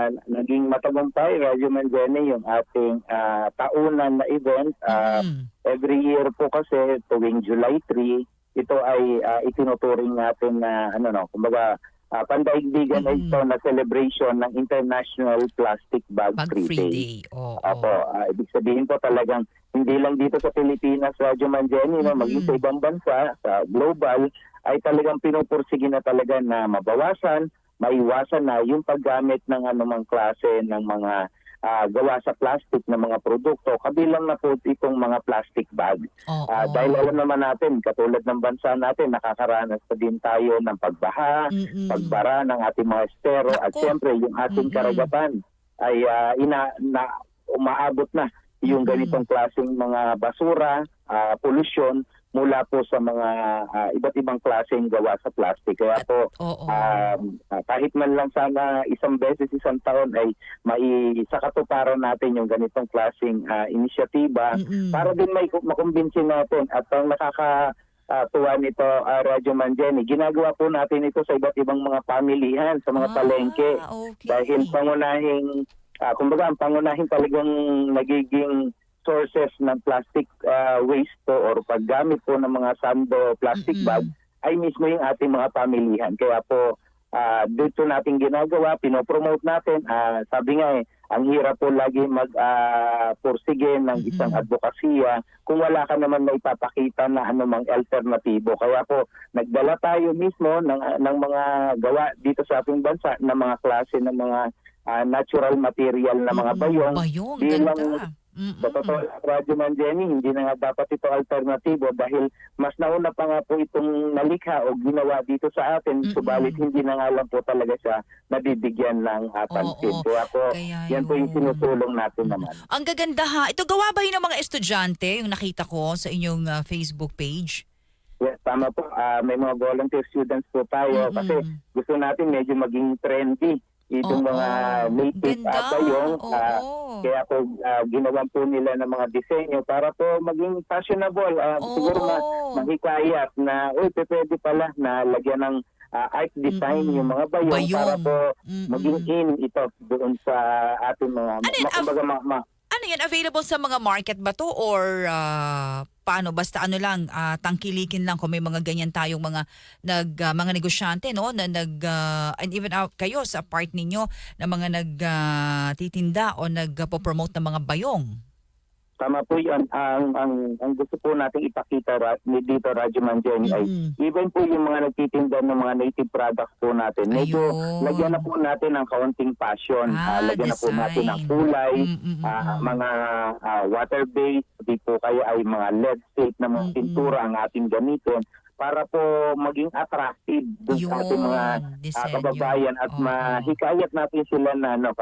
uh, naging matagumpay, Radyo Manjene, yung ating ah, taunan na event. Ah, Mm. Every year po kasi tuwing July 3, ito ay ah, itinuturing natin na ano no, kumbaga uh, pandaigdigan Mm. ito na celebration ng International Plastic Bag, Bag Free, free Day. day. Oo. Apo, ah, ibig sabihin po talagang hindi lang dito sa Pilipinas, Radyo Manjeni, no, Mm-mm. maging sa ibang bansa, sa global, ay talagang pinupursige na talaga na mabawasan, maiwasan na yung paggamit ng anumang klase ng mga ah, gawa sa plastic na mga produkto, kabilang na po itong mga plastic bag. Oo. Ah, dahil alam naman natin, katulad ng bansa natin, nakakaranas pa din tayo ng pagbaha, Mm-mm. pagbara ng ating mga estero at Naku. siyempre yung ating Mm-mm. karagatan ay ah, ina na umaabot na yung ganitong klaseng mga basura, ah, pollution mula po sa mga ah, iba't ibang klaseng gawa sa plastic. Kaya po Oo. um, ah, kahit man lang sana isang beses isang taon ay mai sa katuparan natin yung ganitong klaseng ah, inisyatiba Mm-mm. para din may makumbinsin natin at ang nakaka ah, tuwa nito uh, Radyo Manjeni, ginagawa po natin ito sa iba't ibang mga pamilihan, sa mga Ah, palengke. okay. Dahil pangunahing, ah, kumbaga ang pangunahing talagang nagiging sources ng plastic ah, waste po or paggamit po ng mga sando plastic Mm-mm. bag ay mismo yung ating mga pamilihan. Kaya po ah, dito natin ginagawa, pinopromote natin. Ah, sabi nga eh, ang hirap po lagi mag ah, pursige ng isang advokasya kung wala ka naman na ipapakita na anumang alternatibo. Kaya po nagdala tayo mismo ng, ng mga gawa dito sa ating bansa ng mga klase ng mga ah, natural material na mga bayong. Bayong, bilang- ganda. Mm-mm. Sa totoo Radyo Man Jenny, hindi na nga dapat ito alternatibo dahil mas nauna pa nga po itong nalikha o ginawa dito sa atin, Mm-mm. subalit hindi na nga lang po talaga siya nabibigyan ng uh, pansin. Oo. Kaya po, Kaya yan po yung yun. sinusulong natin naman. Ang gaganda ha. Ito gawa ba yun ng mga estudyante, yung nakita ko sa inyong ah, Facebook page? Yes, tama po. Ah, may mga volunteer students po tayo Mm-mm. kasi gusto natin medyo maging trendy itong Oo. mga native Ganda. at bayong. Oo. Ah, kaya po ah, ginawan po nila ng mga disenyo para po maging fashionable. Ah, Oo. siguro ma mahikayat na, uy, pe- pwede pala na lagyan ng ah, art design Mm-mm. yung mga bayong, Bayong. para po Mm-mm. maging in ito doon sa ating mga, Ano yun, ma- kumbaga, ma- ma- Ano yan, available sa mga market ba to or ah, paano? Basta ano lang, ah, tangkilikin lang kung may mga ganyan tayong mga nag ah, mga negosyante no na nag ah, and even out kayo sa part ninyo na mga nag ah, titinda o nagpo-promote ng mga bayong. Tama po yun. Ang, ang, ang gusto po nating ipakita ra- dito, Radyo Manjeni, ay Mm-mm. even po yung mga nagtitinda ng mga native products po natin, medyo lagyan na po natin ng kaunting passion. Ah, Ah, lagyan na po natin ng design. kulay, ah, mga ah, water-based, di po kaya ay mga LED shape na mga Mm-mm. pintura ang ating gamitin para po maging attractive dun sa ating mga disenyo. kababayan at Oo. mahikayat natin sila na ano,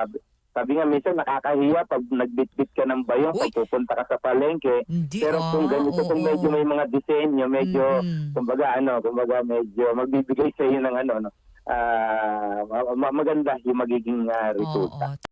sabi, nga minsan nakakahiya pag nagbitbit ka ng bayong Uy! pag pupunta ka sa palengke. Hindi, Pero kung ah, ganito, kung oo. medyo may mga disenyo, medyo, Mm-mm. kumbaga ano, kumbaga medyo magbibigay sa iyo ng ano, no, ah, ma- ma- maganda yung magiging ah, resulta. Oo.